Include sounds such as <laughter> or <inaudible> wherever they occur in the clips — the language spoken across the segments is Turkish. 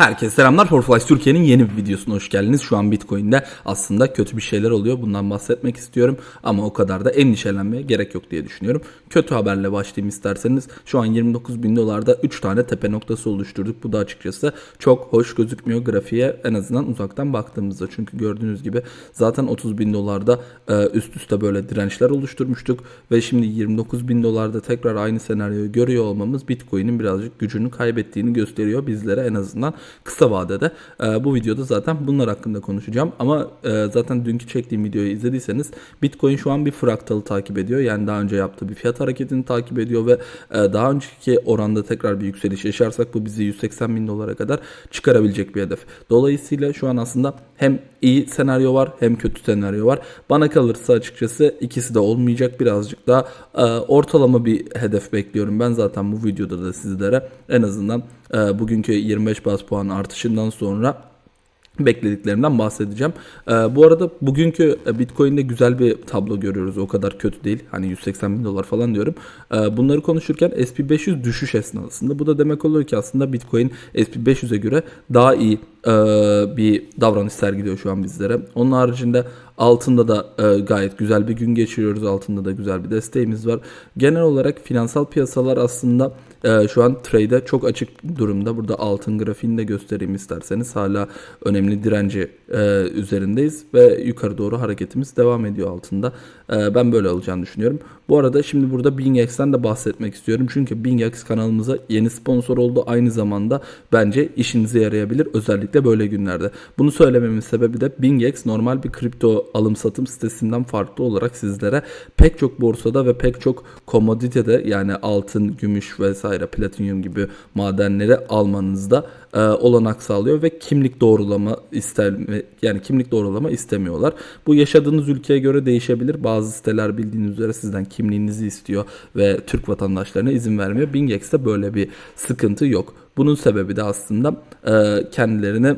Herkese selamlar. Forflies Türkiye'nin yeni bir videosuna hoş geldiniz. Şu an Bitcoin'de aslında kötü bir şeyler oluyor. Bundan bahsetmek istiyorum. Ama o kadar da endişelenmeye gerek yok diye düşünüyorum. Kötü haberle başlayayım isterseniz. Şu an 29 bin dolarda 3 tane tepe noktası oluşturduk. Bu da açıkçası çok hoş gözükmüyor grafiğe en azından uzaktan baktığımızda. Çünkü gördüğünüz gibi zaten 30 bin dolarda e, üst üste böyle dirençler oluşturmuştuk. Ve şimdi 29 bin dolarda tekrar aynı senaryoyu görüyor olmamız Bitcoin'in birazcık gücünü kaybettiğini gösteriyor bizlere en azından kısa vadede. E, bu videoda zaten bunlar hakkında konuşacağım. Ama e, zaten dünkü çektiğim videoyu izlediyseniz Bitcoin şu an bir fraktalı takip ediyor. Yani daha önce yaptığı bir fiyat hareketini takip ediyor ve e, daha önceki oranda tekrar bir yükseliş yaşarsak bu bizi 180 bin dolara kadar çıkarabilecek bir hedef. Dolayısıyla şu an aslında hem iyi senaryo var hem kötü senaryo var. Bana kalırsa açıkçası ikisi de olmayacak. Birazcık daha e, ortalama bir hedef bekliyorum. Ben zaten bu videoda da sizlere en azından e, bugünkü 25 bas puan artışından sonra beklediklerimden bahsedeceğim. Ee, bu arada bugünkü Bitcoin'de güzel bir tablo görüyoruz. O kadar kötü değil. Hani 180 bin dolar falan diyorum. Ee, bunları konuşurken SP500 düşüş esnasında. Bu da demek oluyor ki aslında Bitcoin SP500'e göre daha iyi e, bir davranış sergiliyor şu an bizlere. Onun haricinde altında da e, gayet güzel bir gün geçiriyoruz. Altında da güzel bir desteğimiz var. Genel olarak finansal piyasalar aslında e, şu an trade'e çok açık durumda. Burada altın grafiğini de göstereyim isterseniz. Hala önemli direnci e, üzerindeyiz ve yukarı doğru hareketimiz devam ediyor altında. E, ben böyle olacağını düşünüyorum. Bu arada şimdi burada BingX'ten de bahsetmek istiyorum. Çünkü BingX kanalımıza yeni sponsor oldu. Aynı zamanda bence işinize yarayabilir. Özellikle böyle günlerde. Bunu söylememin sebebi de BingX normal bir kripto alım satım sitesinden farklı olarak sizlere pek çok borsada ve pek çok komoditede yani altın, gümüş vesaire platinyum gibi madenleri almanızda e, olanak sağlıyor ve kimlik doğrulama ister yani kimlik doğrulama istemiyorlar. Bu yaşadığınız ülkeye göre değişebilir. Bazı siteler bildiğiniz üzere sizden kimliğinizi istiyor ve Türk vatandaşlarına izin vermiyor. Bingex'te böyle bir sıkıntı yok. Bunun sebebi de aslında kendilerine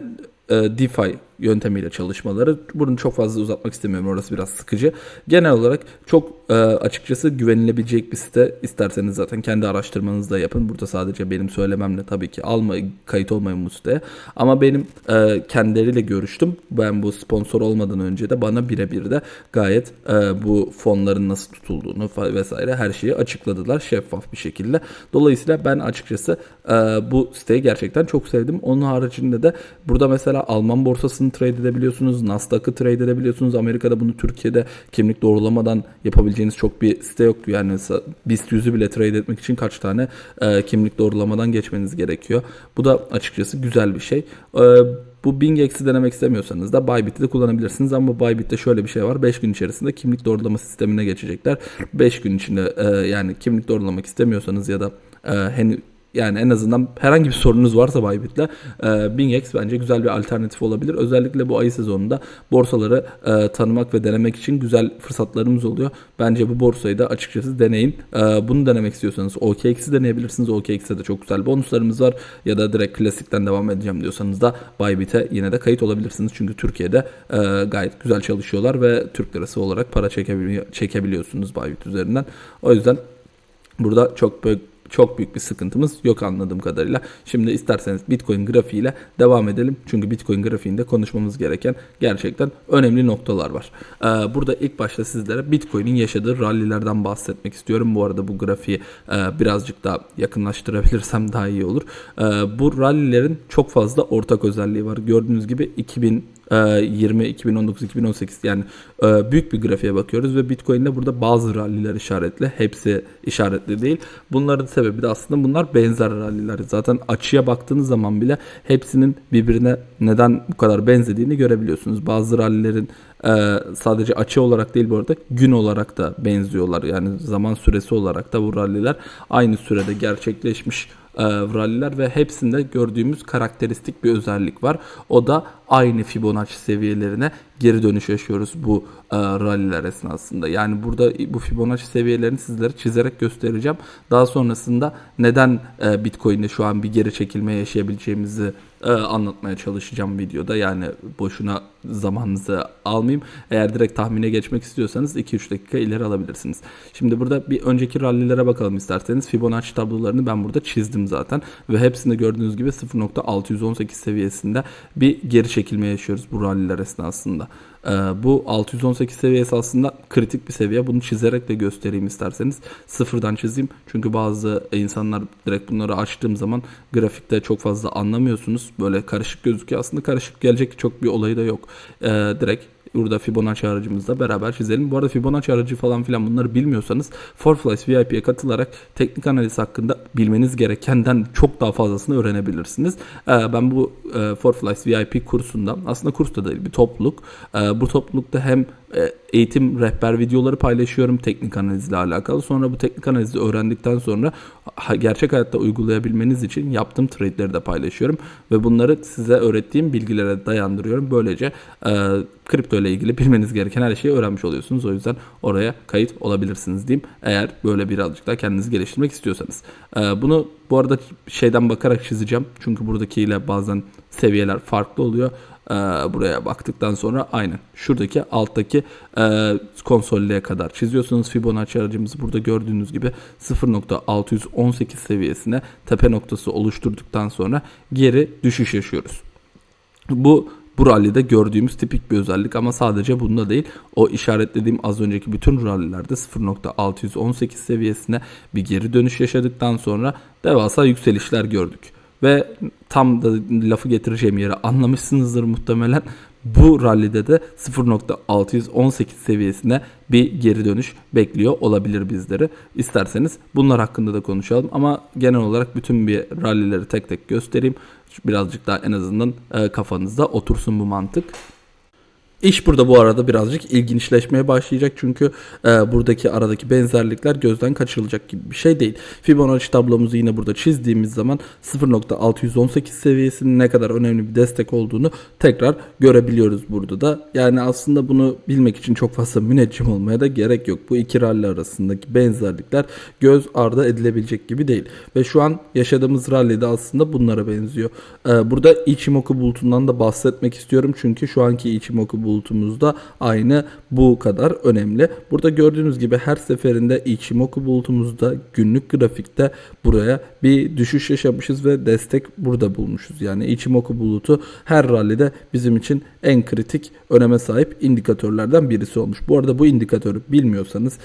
DeFi yöntemiyle çalışmaları. Bunu çok fazla uzatmak istemiyorum. Orası biraz sıkıcı. Genel olarak çok e, açıkçası güvenilebilecek bir site. İsterseniz zaten kendi araştırmanızı da yapın. Burada sadece benim söylememle tabii ki alma kayıt olmayın bu siteye. Ama benim e, kendileriyle görüştüm. Ben bu sponsor olmadan önce de bana birebir de gayet e, bu fonların nasıl tutulduğunu vesaire her şeyi açıkladılar şeffaf bir şekilde. Dolayısıyla ben açıkçası e, bu siteyi gerçekten çok sevdim. Onun haricinde de burada mesela Alman borsasını trade edebiliyorsunuz. Nasdaq'ı trade edebiliyorsunuz. Amerika'da bunu Türkiye'de kimlik doğrulamadan yapabileceğiniz çok bir site yok. Yani BIST 100'ü bile trade etmek için kaç tane e, kimlik doğrulamadan geçmeniz gerekiyor. Bu da açıkçası güzel bir şey. E, bu BingX'i denemek istemiyorsanız da Bybit'i de kullanabilirsiniz ama Bybit'te şöyle bir şey var. 5 gün içerisinde kimlik doğrulama sistemine geçecekler. 5 gün içinde e, yani kimlik doğrulamak istemiyorsanız ya da e, henüz yani en azından herhangi bir sorunuz varsa Bybit'le e, BingX bence güzel bir alternatif olabilir. Özellikle bu ayı sezonunda borsaları e, tanımak ve denemek için güzel fırsatlarımız oluyor. Bence bu borsayı da açıkçası deneyin. E, bunu denemek istiyorsanız OKX'i deneyebilirsiniz. OKX'e de çok güzel bonuslarımız var. Ya da direkt klasikten devam edeceğim diyorsanız da Bybit'e yine de kayıt olabilirsiniz. Çünkü Türkiye'de e, gayet güzel çalışıyorlar ve Türk lirası olarak para çekebili çekebiliyorsunuz Bybit üzerinden. O yüzden burada çok böyle çok büyük bir sıkıntımız yok anladığım kadarıyla. Şimdi isterseniz Bitcoin grafiğiyle devam edelim. Çünkü Bitcoin grafiğinde konuşmamız gereken gerçekten önemli noktalar var. Ee, burada ilk başta sizlere Bitcoin'in yaşadığı rallilerden bahsetmek istiyorum. Bu arada bu grafiği e, birazcık daha yakınlaştırabilirsem daha iyi olur. Ee, bu rallilerin çok fazla ortak özelliği var. Gördüğünüz gibi 2000 20, 2019, 2018 yani e, büyük bir grafiğe bakıyoruz ve Bitcoin'de burada bazı ralliler işaretli. Hepsi işaretli değil. Bunların sebebi de aslında bunlar benzer ralliler. Zaten açıya baktığınız zaman bile hepsinin birbirine neden bu kadar benzediğini görebiliyorsunuz. Bazı rallilerin e, sadece açı olarak değil bu arada gün olarak da benziyorlar. Yani zaman süresi olarak da bu ralliler aynı sürede gerçekleşmiş e, ralliler ve hepsinde gördüğümüz karakteristik bir özellik var. O da aynı Fibonacci seviyelerine geri dönüş yaşıyoruz bu e, ralliler esnasında. Yani burada bu Fibonacci seviyelerini sizlere çizerek göstereceğim. Daha sonrasında neden e, Bitcoin'de şu an bir geri çekilme yaşayabileceğimizi e, anlatmaya çalışacağım videoda. Yani boşuna zamanınızı almayayım. Eğer direkt tahmine geçmek istiyorsanız 2-3 dakika ileri alabilirsiniz. Şimdi burada bir önceki rallilere bakalım isterseniz. Fibonacci tablolarını ben burada çizdim zaten. Ve hepsinde gördüğünüz gibi 0.618 seviyesinde bir geri çekilme yaşıyoruz bu ralliler esnasında. Ee, bu 618 seviyesi aslında kritik bir seviye. Bunu çizerek de göstereyim isterseniz. Sıfırdan çizeyim. Çünkü bazı insanlar direkt bunları açtığım zaman grafikte çok fazla anlamıyorsunuz. Böyle karışık gözüküyor. Aslında karışık gelecek çok bir olayı da yok. Ee, direkt burada Fibonacci aracımızla beraber çizelim. Bu arada Fibonacci aracı falan filan bunları bilmiyorsanız Forflies VIP'ye katılarak teknik analiz hakkında bilmeniz gerekenden çok daha fazlasını öğrenebilirsiniz. Ee, ben bu e, Forflies VIP kursunda aslında kurs da değil bir topluluk. Ee, bu toplulukta hem e, eğitim rehber videoları paylaşıyorum teknik analizle alakalı. Sonra bu teknik analizi öğrendikten sonra gerçek hayatta uygulayabilmeniz için yaptığım trade'leri de paylaşıyorum ve bunları size öğrettiğim bilgilere dayandırıyorum. Böylece e, kripto ile ilgili bilmeniz gereken her şeyi öğrenmiş oluyorsunuz. O yüzden oraya kayıt olabilirsiniz diyeyim. Eğer böyle birazcık daha kendinizi geliştirmek istiyorsanız. E, bunu bu arada şeyden bakarak çizeceğim. Çünkü buradakiyle bazen seviyeler farklı oluyor. Ee, buraya baktıktan sonra aynen şuradaki alttaki e, konsolliğe kadar çiziyorsunuz. Fibonacci aracımızı burada gördüğünüz gibi 0.618 seviyesine tepe noktası oluşturduktan sonra geri düşüş yaşıyoruz. Bu bu rallide gördüğümüz tipik bir özellik ama sadece bunda değil. O işaretlediğim az önceki bütün rallilerde 0.618 seviyesine bir geri dönüş yaşadıktan sonra devasa yükselişler gördük. Ve tam da lafı getireceğim yere anlamışsınızdır muhtemelen. Bu rallide de 0.618 seviyesine bir geri dönüş bekliyor olabilir bizleri. İsterseniz bunlar hakkında da konuşalım ama genel olarak bütün bir rallileri tek tek göstereyim. Birazcık daha en azından e, kafanızda otursun bu mantık. İş burada bu arada birazcık ilginçleşmeye başlayacak çünkü e, buradaki aradaki benzerlikler gözden kaçırılacak gibi bir şey değil. Fibonacci tablomuzu yine burada çizdiğimiz zaman 0.618 seviyesinin ne kadar önemli bir destek olduğunu tekrar görebiliyoruz burada da. Yani aslında bunu bilmek için çok fazla müneccim olmaya da gerek yok. Bu iki rally arasındaki benzerlikler göz ardı edilebilecek gibi değil. Ve şu an yaşadığımız rally de aslında bunlara benziyor. E, burada Ichimoku bulutundan da bahsetmek istiyorum çünkü şu anki Ichimoku bulutu bulutumuz da aynı bu kadar önemli. Burada gördüğünüz gibi her seferinde Ichimoku bulutumuzda günlük grafikte buraya bir düşüş yaşamışız ve destek burada bulmuşuz. Yani Ichimoku bulutu her rallide bizim için en kritik öneme sahip indikatörlerden birisi olmuş. Bu arada bu indikatörü bilmiyorsanız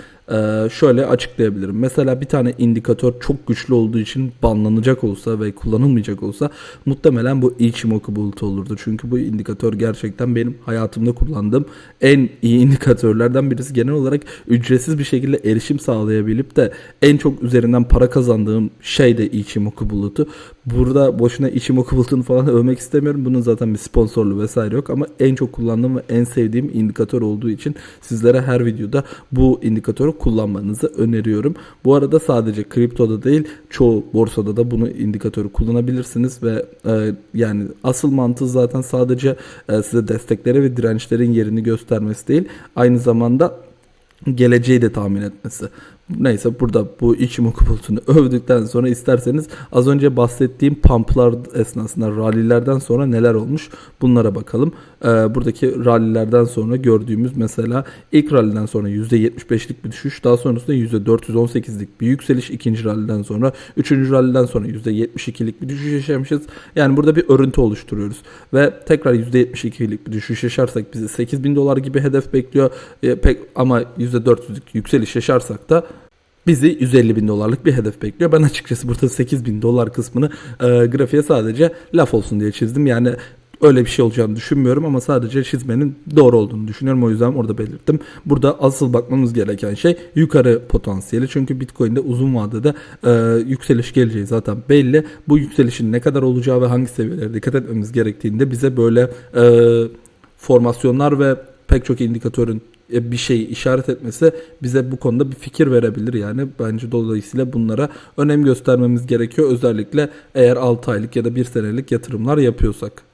şöyle açıklayabilirim. Mesela bir tane indikatör çok güçlü olduğu için banlanacak olsa ve kullanılmayacak olsa muhtemelen bu Ichimoku bulutu olurdu. Çünkü bu indikatör gerçekten benim hayatımda kullandığım en iyi indikatörlerden birisi. Genel olarak ücretsiz bir şekilde erişim sağlayabilip de en çok üzerinden para kazandığım şey de Ichimoku bulutu. Burada boşuna Ichimoku bulutunu falan <laughs> övmek istemiyorum. Bunun zaten bir sponsorlu vesaire yok ama en çok kullandığım ve en sevdiğim indikatör olduğu için sizlere her videoda bu indikatörü kullanmanızı öneriyorum. Bu arada sadece kriptoda değil çoğu borsada da bunu indikatörü kullanabilirsiniz ve e, yani asıl mantığı zaten sadece e, size destekleri ve dirençlerin yerini göstermesi değil aynı zamanda geleceği de tahmin etmesi. Neyse burada bu Ichimoku bulutunu <laughs> övdükten sonra isterseniz az önce bahsettiğim pumplar esnasında rallilerden sonra neler olmuş bunlara bakalım. Ee, buradaki rallilerden sonra gördüğümüz mesela ilk ralliden sonra %75'lik bir düşüş daha sonrasında %418'lik bir yükseliş ikinci ralliden sonra üçüncü ralliden sonra %72'lik bir düşüş yaşamışız. Yani burada bir örüntü oluşturuyoruz ve tekrar %72'lik bir düşüş yaşarsak bizi 8000 dolar gibi hedef bekliyor. Ee, pek ama %400'lük yükseliş yaşarsak da bizi 150 bin dolarlık bir hedef bekliyor. Ben açıkçası burada 8 bin dolar kısmını e, grafiğe sadece laf olsun diye çizdim. Yani öyle bir şey olacağını düşünmüyorum ama sadece çizmenin doğru olduğunu düşünüyorum. O yüzden orada belirttim. Burada asıl bakmamız gereken şey yukarı potansiyeli. Çünkü Bitcoin'de uzun vadede e, yükseliş geleceği zaten belli. Bu yükselişin ne kadar olacağı ve hangi seviyelere dikkat etmemiz gerektiğinde bize böyle e, formasyonlar ve pek çok indikatörün bir şey işaret etmesi bize bu konuda bir fikir verebilir yani. Bence dolayısıyla bunlara önem göstermemiz gerekiyor. Özellikle eğer 6 aylık ya da 1 senelik yatırımlar yapıyorsak.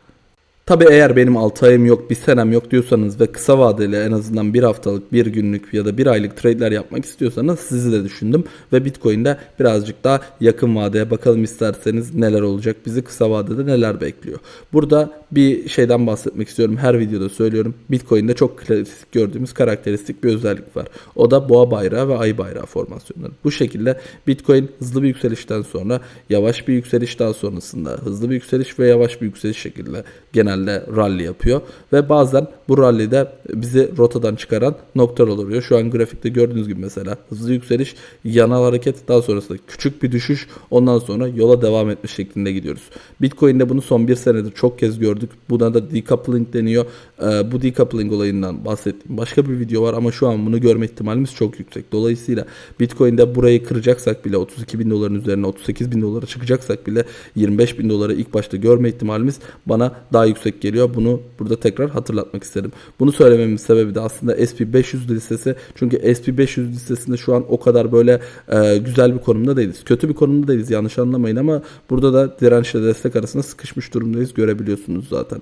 Tabi eğer benim 6 ayım yok, bir senem yok diyorsanız ve kısa vadeli en azından bir haftalık, bir günlük ya da bir aylık trade'ler yapmak istiyorsanız sizi de düşündüm. Ve Bitcoin'de birazcık daha yakın vadeye bakalım isterseniz neler olacak, bizi kısa vadede neler bekliyor. Burada bir şeyden bahsetmek istiyorum. Her videoda söylüyorum. Bitcoin'de çok klasik gördüğümüz karakteristik bir özellik var. O da boğa bayrağı ve ay bayrağı formasyonları. Bu şekilde Bitcoin hızlı bir yükselişten sonra yavaş bir yükseliş daha sonrasında hızlı bir yükseliş ve yavaş bir yükseliş şekilde genel genelde rally yapıyor. Ve bazen bu rally'de bizi rotadan çıkaran noktalar oluyor. Şu an grafikte gördüğünüz gibi mesela hızlı yükseliş, yanal hareket daha sonrasında küçük bir düşüş ondan sonra yola devam etme şeklinde gidiyoruz. Bitcoin'de bunu son bir senedir çok kez gördük. Buna da decoupling deniyor. Ee, bu decoupling olayından bahsettiğim başka bir video var ama şu an bunu görme ihtimalimiz çok yüksek. Dolayısıyla Bitcoin'de burayı kıracaksak bile 32 bin doların üzerine 38 bin dolara çıkacaksak bile 25 bin dolara ilk başta görme ihtimalimiz bana daha yüksek yüksek geliyor. Bunu burada tekrar hatırlatmak istedim. Bunu söylememin sebebi de aslında SP500 listesi. Çünkü SP500 listesinde şu an o kadar böyle e, güzel bir konumda değiliz. Kötü bir konumda değiliz yanlış anlamayın ama burada da dirençle destek arasında sıkışmış durumdayız görebiliyorsunuz zaten.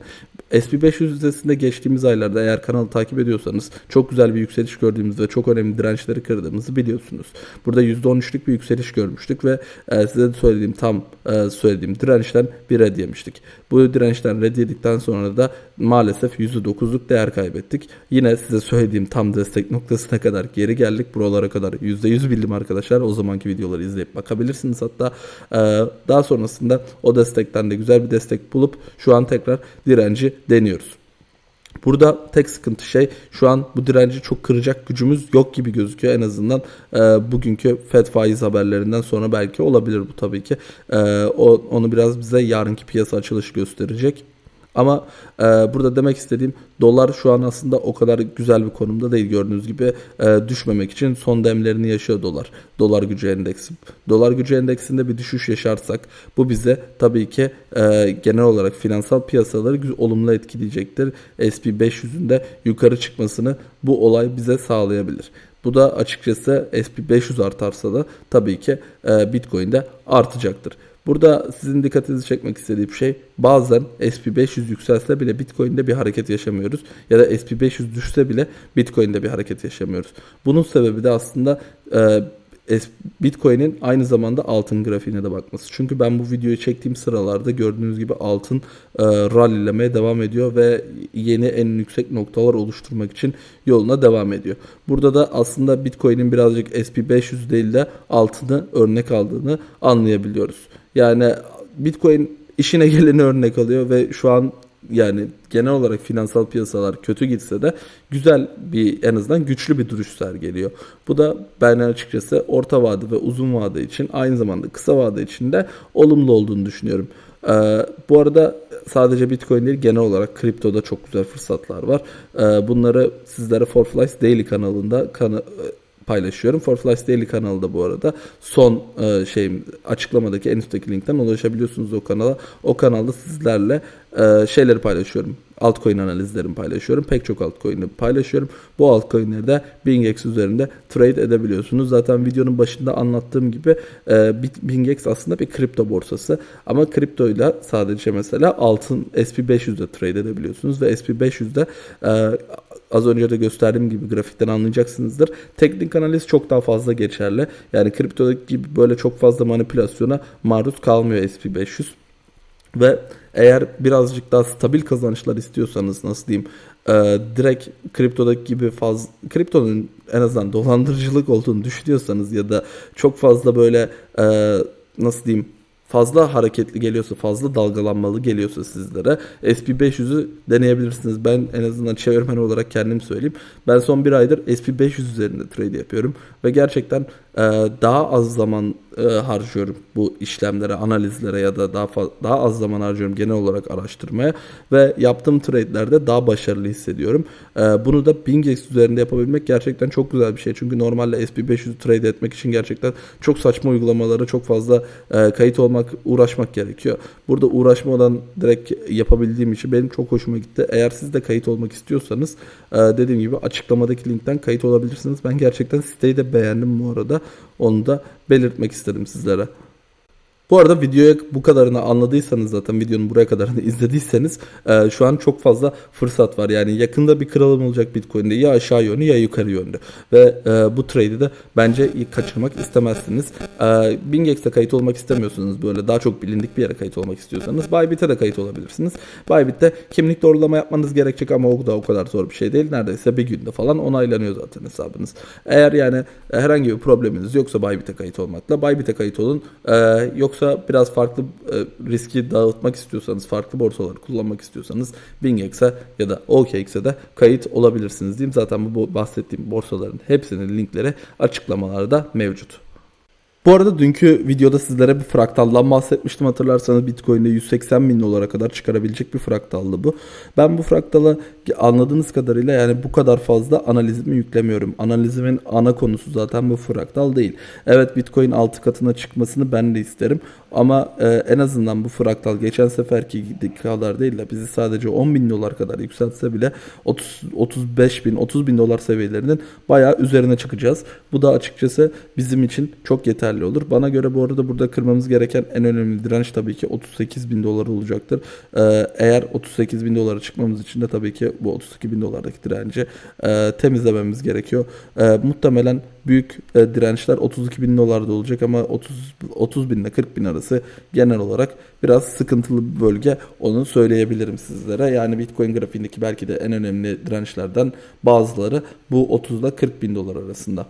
SP500 listesinde geçtiğimiz aylarda eğer kanalı takip ediyorsanız çok güzel bir yükseliş gördüğümüzde çok önemli dirençleri kırdığımızı biliyorsunuz. Burada %13'lük bir yükseliş görmüştük ve e, size de söylediğim tam e, söylediğim dirençten bir red yemiştik. Bu dirençten red yedikten sonra da maalesef %9'luk değer kaybettik. Yine size söylediğim tam destek noktasına kadar geri geldik. Buralara kadar %100 bildim arkadaşlar. O zamanki videoları izleyip bakabilirsiniz hatta. Ee, daha sonrasında o destekten de güzel bir destek bulup şu an tekrar direnci deniyoruz. Burada tek sıkıntı şey şu an bu direnci çok kıracak gücümüz yok gibi gözüküyor. En azından e, bugünkü FED faiz haberlerinden sonra belki olabilir bu tabii ki. E, o, onu biraz bize yarınki piyasa açılışı gösterecek. Ama e, burada demek istediğim dolar şu an aslında o kadar güzel bir konumda değil gördüğünüz gibi e, düşmemek için son demlerini yaşıyor dolar. Dolar gücü endeksi. Dolar gücü endeksinde bir düşüş yaşarsak bu bize tabii ki e, genel olarak finansal piyasaları olumlu etkileyecektir. SP 500'ün de yukarı çıkmasını bu olay bize sağlayabilir. Bu da açıkçası SP 500 artarsa da tabii ki e, Bitcoin'de artacaktır. Burada sizin dikkatinizi çekmek istediğim şey bazen SP500 yükselse bile Bitcoin'de bir hareket yaşamıyoruz. Ya da SP500 düşse bile Bitcoin'de bir hareket yaşamıyoruz. Bunun sebebi de aslında e, Bitcoin'in aynı zamanda altın grafiğine de bakması. Çünkü ben bu videoyu çektiğim sıralarda gördüğünüz gibi altın e, rallilemeye devam ediyor ve yeni en yüksek noktalar oluşturmak için yoluna devam ediyor. Burada da aslında Bitcoin'in birazcık SP500 değil de altını örnek aldığını anlayabiliyoruz. Yani Bitcoin işine <laughs> geleni örnek alıyor ve şu an yani genel olarak finansal piyasalar kötü gitse de güzel bir en azından güçlü bir duruş sergiliyor. Bu da ben açıkçası orta vade ve uzun vade için aynı zamanda kısa vade için de olumlu olduğunu düşünüyorum. Ee, bu arada sadece Bitcoin değil genel olarak kriptoda çok güzel fırsatlar var. Ee, bunları sizlere Forflies Daily kanalında kana paylaşıyorum. For Flies Daily kanalı bu arada. Son e, şeyim açıklamadaki en üstteki linkten ulaşabiliyorsunuz o kanala. O kanalda sizlerle e, şeyleri paylaşıyorum. Altcoin analizlerimi paylaşıyorum. Pek çok altcoin'i paylaşıyorum. Bu altcoin'leri de BingX üzerinde trade edebiliyorsunuz. Zaten videonun başında anlattığım gibi e, BingX aslında bir kripto borsası. Ama kriptoyla sadece mesela altın SP500'de trade edebiliyorsunuz ve SP500'de e, az önce de gösterdiğim gibi grafikten anlayacaksınızdır. Teknik analiz çok daha fazla geçerli. Yani kriptodaki gibi böyle çok fazla manipülasyona maruz kalmıyor SP500. Ve eğer birazcık daha stabil kazançlar istiyorsanız nasıl diyeyim e, direkt kriptodaki gibi fazla kriptonun en azından dolandırıcılık olduğunu düşünüyorsanız ya da çok fazla böyle e, nasıl diyeyim fazla hareketli geliyorsa, fazla dalgalanmalı geliyorsa sizlere SP500'ü deneyebilirsiniz. Ben en azından çevirmen olarak kendim söyleyeyim. Ben son bir aydır SP500 üzerinde trade yapıyorum ve gerçekten daha az zaman e, harcıyorum bu işlemlere, analizlere ya da daha daha az zaman harcıyorum genel olarak araştırmaya ve yaptığım trade'lerde daha başarılı hissediyorum. E, bunu da BingX üzerinde yapabilmek gerçekten çok güzel bir şey. Çünkü normalde SP500 trade etmek için gerçekten çok saçma uygulamalara çok fazla e, kayıt olmak, uğraşmak gerekiyor. Burada uğraşmadan direkt yapabildiğim için benim çok hoşuma gitti. Eğer siz de kayıt olmak istiyorsanız e, dediğim gibi açıklamadaki linkten kayıt olabilirsiniz. Ben gerçekten siteyi de beğendim bu arada. Onu da belirtmek istedim sizlere. Bu arada videoya bu kadarını anladıysanız zaten videonun buraya kadarını <laughs> izlediyseniz e, şu an çok fazla fırsat var. Yani yakında bir kırılım olacak Bitcoin'de ya aşağı yönlü ya yukarı yönlü. Ve e, bu trade'i de bence kaçırmak istemezsiniz. E, Bingex'te kayıt olmak istemiyorsunuz böyle daha çok bilindik bir yere kayıt olmak istiyorsanız Bybit'e de kayıt olabilirsiniz. Bybit'te kimlik doğrulama yapmanız gerekecek ama o da o kadar zor bir şey değil. Neredeyse bir günde falan onaylanıyor zaten hesabınız. Eğer yani herhangi bir probleminiz yoksa Bybit'e kayıt olmakla Bybit'e kayıt olun. E, yoksa biraz farklı e, riski dağıtmak istiyorsanız, farklı borsaları kullanmak istiyorsanız Bingex'e ya da OKX'e de kayıt olabilirsiniz diyeyim. Zaten bu bahsettiğim borsaların hepsinin linkleri açıklamalarda mevcut. Bu arada dünkü videoda sizlere bir fraktaldan bahsetmiştim hatırlarsanız Bitcoin'de 180 bin dolara kadar çıkarabilecek bir fraktaldı bu. Ben bu fraktalı anladığınız kadarıyla yani bu kadar fazla analizimi yüklemiyorum. Analizimin ana konusu zaten bu fraktal değil. Evet Bitcoin 6 katına çıkmasını ben de isterim. Ama e, en azından bu fraktal geçen seferki kadar değil de bizi sadece 10 bin dolar kadar yükseltse bile 30, 35 bin 30 bin dolar seviyelerinin bayağı üzerine çıkacağız. Bu da açıkçası bizim için çok yeterli olur. Bana göre bu arada burada kırmamız gereken en önemli direnç tabii ki 38 bin dolar olacaktır. E, eğer 38 bin dolara çıkmamız için de tabii ki bu 32 bin dolardaki direnci e, temizlememiz gerekiyor. E, muhtemelen büyük e, dirençler 32 bin dolarda olacak ama 30 30 bin ile 40 bin arası genel olarak biraz sıkıntılı bir bölge onu söyleyebilirim sizlere. Yani Bitcoin grafiğindeki belki de en önemli dirençlerden bazıları bu 30 ile 40 bin dolar arasında.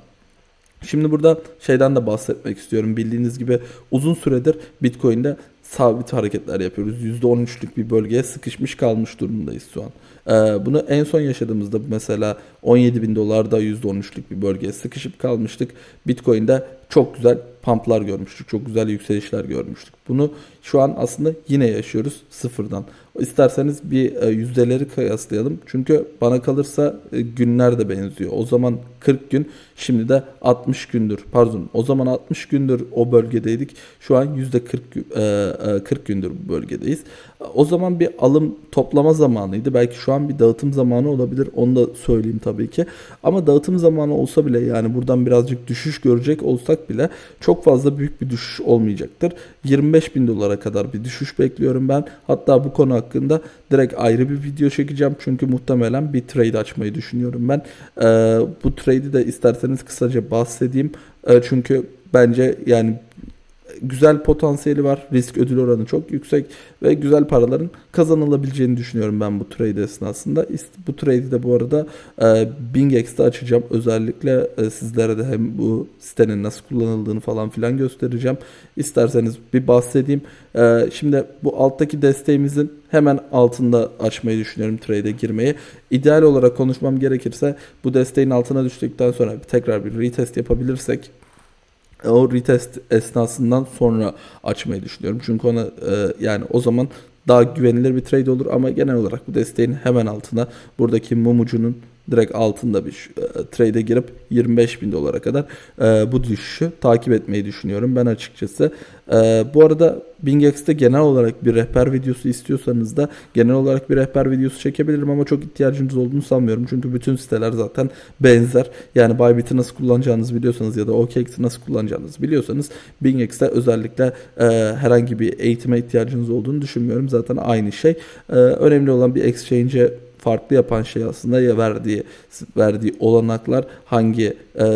Şimdi burada şeyden de bahsetmek istiyorum. Bildiğiniz gibi uzun süredir Bitcoin'de sabit hareketler yapıyoruz. %13'lük bir bölgeye sıkışmış kalmış durumdayız şu an. Ee, bunu en son yaşadığımızda mesela 17 bin dolarda %13'lük bir bölgeye sıkışıp kalmıştık. Bitcoin'de çok güzel pumplar görmüştük. Çok güzel yükselişler görmüştük. Bunu şu an aslında yine yaşıyoruz sıfırdan. İsterseniz bir e, yüzdeleri kıyaslayalım. Çünkü bana kalırsa e, günler de benziyor. O zaman 40 gün, şimdi de 60 gündür. Pardon, o zaman 60 gündür o bölgedeydik. Şu an yüzde 40 40 gündür bu bölgedeyiz. O zaman bir alım toplama zamanıydı. Belki şu an bir dağıtım zamanı olabilir. Onu da söyleyeyim tabii ki. Ama dağıtım zamanı olsa bile yani buradan birazcık düşüş görecek olsak bile çok fazla büyük bir düşüş olmayacaktır. 25 bin dolara kadar bir düşüş bekliyorum ben. Hatta bu konu hakkında direkt ayrı bir video çekeceğim. Çünkü muhtemelen bir trade açmayı düşünüyorum ben. Ee, bu trade'i de isterseniz kısaca bahsedeyim. Ee, çünkü bence yani güzel potansiyeli var. Risk ödül oranı çok yüksek ve güzel paraların kazanılabileceğini düşünüyorum ben bu trade esnasında. Bu trade'i de bu arada e, BingX'te açacağım. Özellikle e, sizlere de hem bu sitenin nasıl kullanıldığını falan filan göstereceğim. İsterseniz bir bahsedeyim. E, şimdi bu alttaki desteğimizin hemen altında açmayı düşünüyorum trade'e girmeyi. İdeal olarak konuşmam gerekirse bu desteğin altına düştükten sonra tekrar bir retest yapabilirsek o retest esnasından sonra açmayı düşünüyorum. Çünkü ona e, yani o zaman daha güvenilir bir trade olur ama genel olarak bu desteğin hemen altına buradaki mumucunun direkt altında bir e, trade'e girip 25 bin dolara kadar e, bu düşüşü takip etmeyi düşünüyorum ben açıkçası. E, bu arada BingX'te genel olarak bir rehber videosu istiyorsanız da genel olarak bir rehber videosu çekebilirim ama çok ihtiyacınız olduğunu sanmıyorum. Çünkü bütün siteler zaten benzer. Yani Bybit'i nasıl kullanacağınızı biliyorsanız ya da OKX'i nasıl kullanacağınızı biliyorsanız BingX'te özellikle e, herhangi bir eğitime ihtiyacınız olduğunu düşünmüyorum. Zaten aynı şey. E, önemli olan bir exchange'e farklı yapan şey aslında ya verdiği verdiği olanaklar hangi e,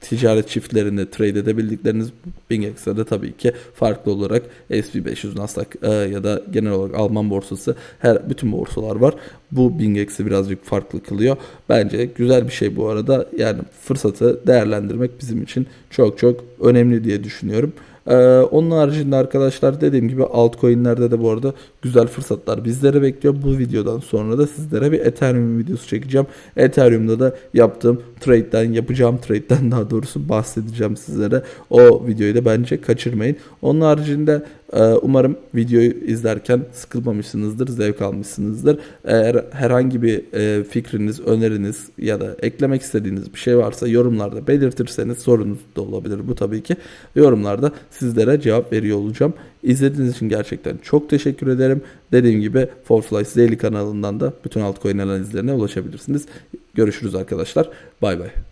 ticaret çiftlerinde trade edebildikleriniz BingX'de de tabii ki farklı olarak SP500 Nasdaq e, ya da genel olarak Alman borsası her bütün borsalar var. Bu BingX'i birazcık farklı kılıyor. Bence güzel bir şey bu arada. Yani fırsatı değerlendirmek bizim için çok çok önemli diye düşünüyorum. Ee, onun haricinde arkadaşlar dediğim gibi altcoin'lerde de bu arada güzel fırsatlar bizlere bekliyor. Bu videodan sonra da sizlere bir Ethereum videosu çekeceğim. Ethereum'da da yaptığım trade'den, yapacağım trade'den daha doğrusu bahsedeceğim sizlere. O videoyu da bence kaçırmayın. Onun haricinde e, Umarım videoyu izlerken sıkılmamışsınızdır, zevk almışsınızdır. Eğer herhangi bir e, fikriniz, öneriniz ya da eklemek istediğiniz bir şey varsa yorumlarda belirtirseniz sorunuz da olabilir bu tabii ki. Yorumlarda sizlere cevap veriyor olacağım. İzlediğiniz için gerçekten çok teşekkür ederim. Dediğim gibi Forflies Daily kanalından da bütün altcoin analizlerine ulaşabilirsiniz. Görüşürüz arkadaşlar. Bay bay.